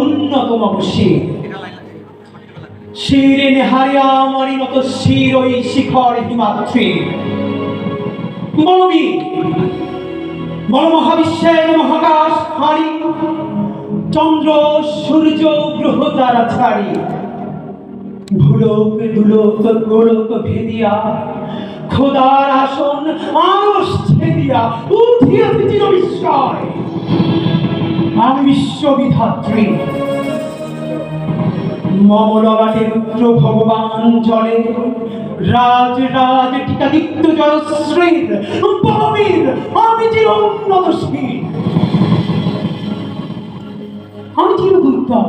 উন্নতম শিখর মহাবিশ্বের মহাকাশ হারি। চন্দ্র, সূর্য, গ্রহ তারা ছাড়ি। ভুলোক, দুলোক, গোলক ভেদিয়া, খোদার আসন আরস ছেদিয়া, উঠিয়াছে আমি বিশ্ববিধাত্রী। মমলবাটে রুদ্র ভগবান জলে রাজ রাজ, টিকাদিত্য জলশ্রীর বলবীর আমি চির উন্নতশীল আমি চির দুর্গম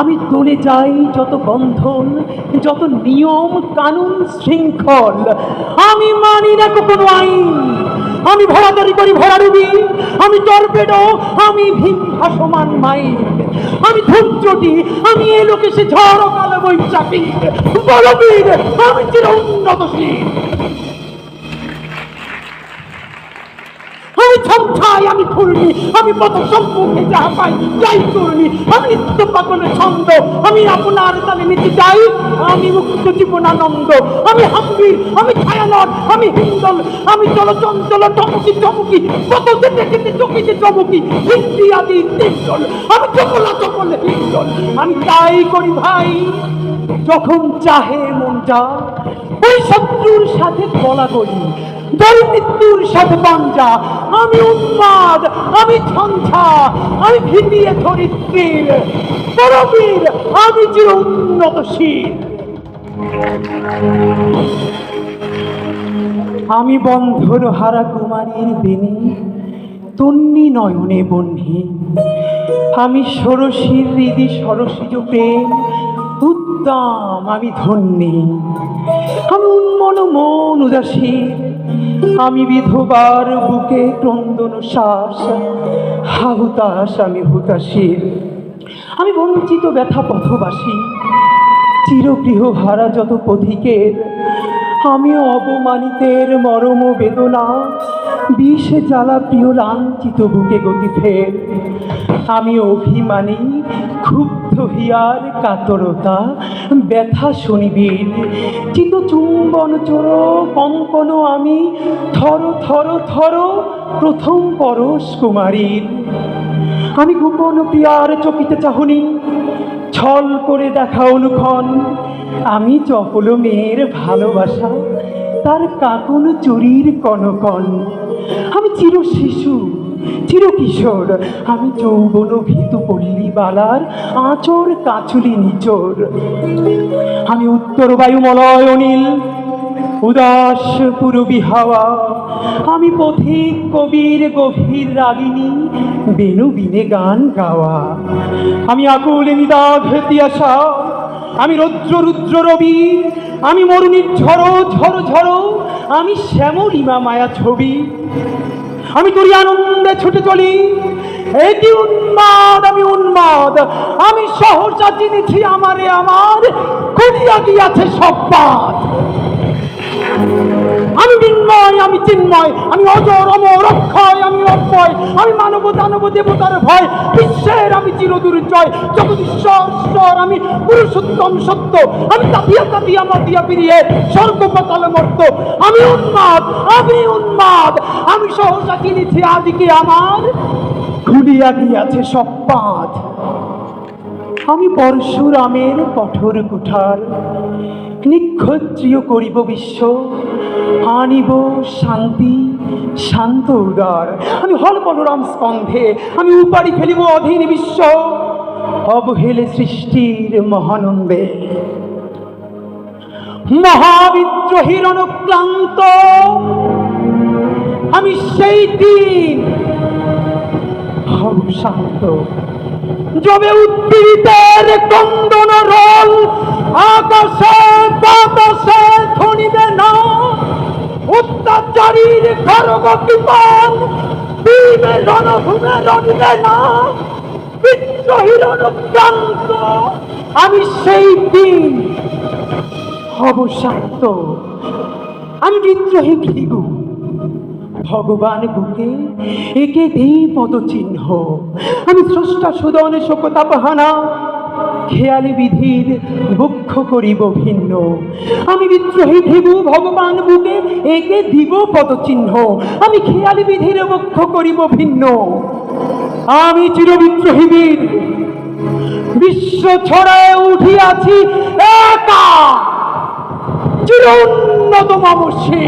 আমি দলে যাই যত বন্ধন, যত নিয়ম, কানুন, শৃঙ্খল। আমি মানি না কোনো আইন। আমি ভরাদারি করি ভরাডুবি আমি টর্পেডো। আমি ভীম ভাসমান মাইন আমি ধৈর্যটি আমি এ লোকে সে ঝড় কালো বৈশাখী বলবীর আমি চির উন্নতশীল আমি ছমছাই আমি পথ সম্মুখে যাহা পাই যাই করনি আমি নিত্য পাগলের ছন্দ, আমি আপনার তালে নিতে যাই আমি মুক্ত জীবনানন্দ, আমি হাম্বির আমি ছায়ানট, আমি হিন্দল, আমি চল চঞ্চল চমকি চমকি কত যেতে যেতে চকিতে চমকি, হিন্দি আদি তিনজল আমি চকলা চকল হিন্দল। আমি তাই করি ভাই, যখন চাহে মন যা ওই শত্রুর সাথে গলা করি। দল মৃত্যুর সাথে পাঞ্জা আমি উন্মাদ, আমি ছঞ্ছা আমি ভিতিয়ে ধরিত্রীর পরবীর, আমি চির উন্নতশীল। আমি বন্ধর হারা কুমারীর বেনি, তন্নি নয়নে বহ্নি আমি ষোড়শীর হৃদি সরসিজ প্রেম, উদ্দাম, আমি ধন্যী। আমি উন্মন মন উদাসী আমি বিধবার বুকে ক্রন্দন শ্বাস হাহুতাস আমি হুতাশীর আমি বঞ্চিত ব্যথা পথবাসী, চিরগৃহ হারা যত পথিকের আমি অবমানিতের মরম বেদনা, বিষ জ্বালা প্রিয় লাঞ্ছিত বুকে গতি ফের। আমি অভিমানী, ক্ষুব্ধ হিয়ার কাতরতা, ব্যথা শনিবীর। চিত চুম্বন চোর কঙ্কন আমি, থর থর থর, প্রথম পরশ কুমারীর। আমি গোপন প্রিয়ার চকিতে চাহনি, ছল করে দেখা অনুক্ষণ। আমি চপল মেয়ের ভালোবাসা, তার কাকুন চুরির কনকন। আমি চির শিশু চির কিশোর আমি যৌবন ভীতু পল্লী বালার আঁচর কাচুলি নিচোর। আমি উত্তর বায়ুমলয় অনিল, উদাস পুরবী হাওয়া। আমি পথিক কবির গভীর রাগিনী, বেনু বিনে গান গাওয়া। আমি আকুল নিদাঘ তিয়াসা আমি রৌদ্র রুদ্র রবি। আমি মরুণীর ঝড়ো ঝড়ো ঝড়ো, আমি শ্যামলিমা মায়া ছবি। আমি তোরই আনন্দে ছুটে চলি। এটি উন্মাদ, আমি উন্মাদ। আমি সহসা চিনেছি আমারে আমার। করিয়া গিয়াছে সব পাত আমি বিন্ময় আমি চিন্ময়, আমি অজর, অমর, অক্ষয়, আমি অক্ষয় আমি মানব, দানব, দেবতার ভয়, বিশ্বের আমি চিরদুর্জয় জগদীশ্বর আমি পুরুষোত্তম সত্য, আমি তাতিয়া তাতিয়া মাতিয়া ফিরিয়ে স্বর্গ মর্ত, আমি উন্মাদ আমি উন্মাদ, আমি সহসা কিনেছি আদিকে আমার, খুলিয়া গিয়াছে সব পাঁচ আমি পরশুরামের কঠোর কুঠার নিক্ষত্রিয় করিব বিশ্ব, আনিব শান্তি, শান্ত উদার। আমি হল বলরাম স্কন্ধে, আমি উপাড়ি ফেলিব অধীন বিশ্ব, অবহেলে সৃষ্টির মহানন্দে। মহাবিদ্রোহীর অনুক্রান্ত আমি সেই দিন শান্ত। যবে উদ্দীরিতের কন্দন রোল আকাশে বাতাসে ধনীবে না অত্যাচারীর খরগ বিপদ দিবে রণভূমে রণবে না বিদ্রোহীর অনুক্রান্ত আমি সেই দিন হব শান্ত। আমি বিদ্রোহী ঘিব ভগবান বুকে একে দেই পদচিহ্ন। আমি স্রষ্টা সুদনে শোকতাপহানা খেয়ালি বিধির বক্ষ করিব ভিন্ন। আমি বিদ্রোহী ভিগু ভগবান বুকে একে দিব পদচিহ্ন। আমি খেয়ালি বিধির বক্ষ করিব ভিন্ন। আমি চিরবিদ্রোহী বীর। বিশ্ব ছড়ায় উঠিয়াছি একা। চির উন্নত মামসী